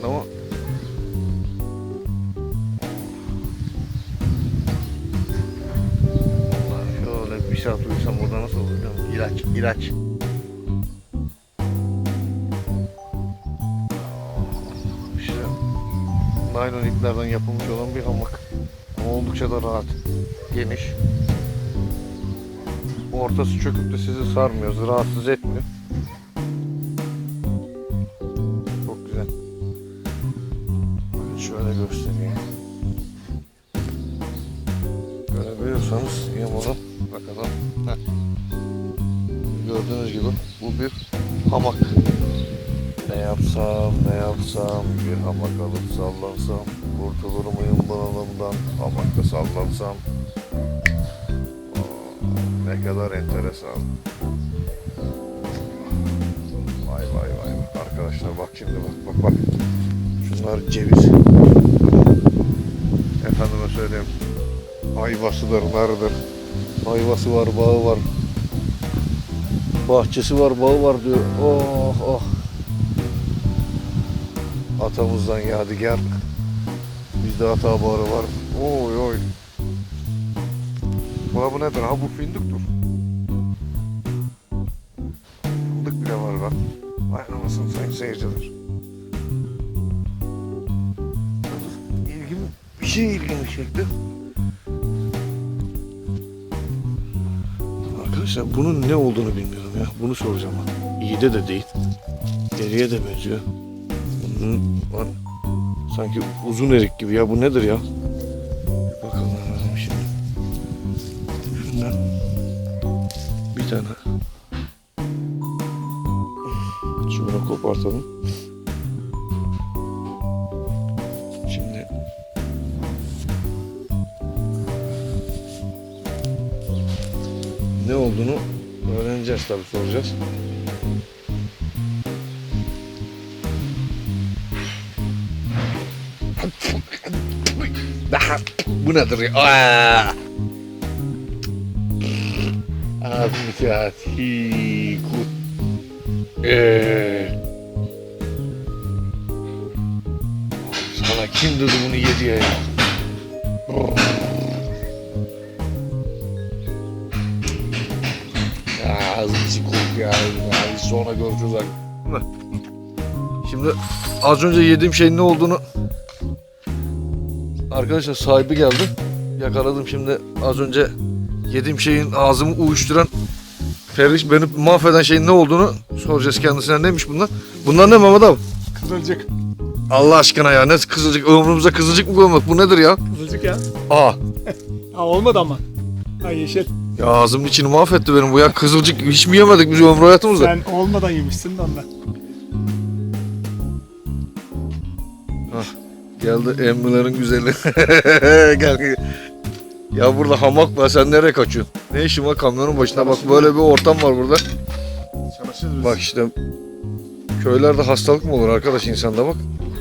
но şöyle bir şey saat uyusam orada nasıl olur İlaç, ilaç. İşte naylon iplerden yapılmış olan bir hamak. Ama oldukça da rahat, geniş. Ortası çöküp de sizi sarmıyor, rahatsız etmiyor. Şöyle göstereyim. Görebiliyorsanız yamalı bakalım. Heh. Gördüğünüz gibi bu bir hamak. Ne yapsam ne yapsam bir hamak alıp sallansam kurtulur muyum bunalımdan hamakta sallansam ne kadar enteresan. Vay vay vay. Arkadaşlar bak şimdi bak bak bak. Şunlar ceviz. Efendime söyleyeyim. Ayvasıdır, narıdır. Ayvası var, bağı var. Bahçesi var, bağı var diyor. Oh oh. Atamızdan yadigar. Bizde ata bağı var. Oy oy. Ulan bu nedir? Ha bu fındıktır. Fındık bile var bak. Anasını sayın seyirciler. Şey ilgimi çekti. Arkadaşlar bunun ne olduğunu bilmiyorum ya. Bunu soracağım. İyi de de değil. Deriye de benziyor. Bunun var. Sanki uzun erik gibi ya. Bu nedir ya? Bir bakalım hemen şimdi. Şundan bir tane şunu kopartalım. Ne olduğunu öğreneceğiz tabii soracağız. Daha bu nedir ya? Aa! Ağzını kağıt. Hiku. Ee. Sana kim dedi bunu yedi ya? Ya ağzını kok ya. ya. Sonra göreceğiz artık. Şimdi az önce yediğim şeyin ne olduğunu Arkadaşlar sahibi geldi. Yakaladım şimdi az önce yediğim şeyin ağzımı uyuşturan Ferriş beni mahveden şeyin ne olduğunu soracağız kendisine. Neymiş bunlar? Bunlar ne Mehmet abi? Kızılcık. Allah aşkına ya ne kızılcık ömrümüze kızılcık mı koymak bu nedir ya? Kızılcık ya. Aa Ha olmadı ama. Ha yeşil. Ya ağzımın içini mahvetti benim bu ya kızılcık hiç mi yemedik biz ömrü hayatımızda? Sen olmadan yemişsin de ondan. Geldi emmilerin güzeli. gel gel. Ya burada hamak var sen nereye kaçıyorsun? Ne işin var kamyonun başına bak böyle bir ortam var burada. Çalışırız. Bak işte köylerde hastalık mı olur arkadaş insanda bak.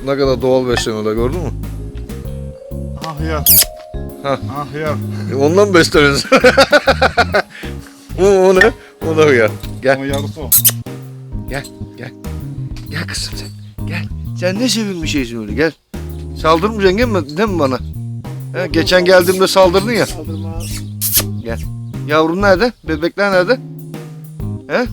Ne kadar doğal besleniyorlar gördün mü? Ah ya. Hah. Ah ya. E, ondan besleniyoruz. o, o ne? O da ya. Gel Ama yavrusu o. gel gel. Gel kızım sen. Gel. Sen ne sevimli şeysin öyle gel. Saldırmayacaksın değil mi, değil mi bana? He, geçen geldiğimde saldırdın ya. Saldırma. Yavrun nerede? Bebekler nerede? He?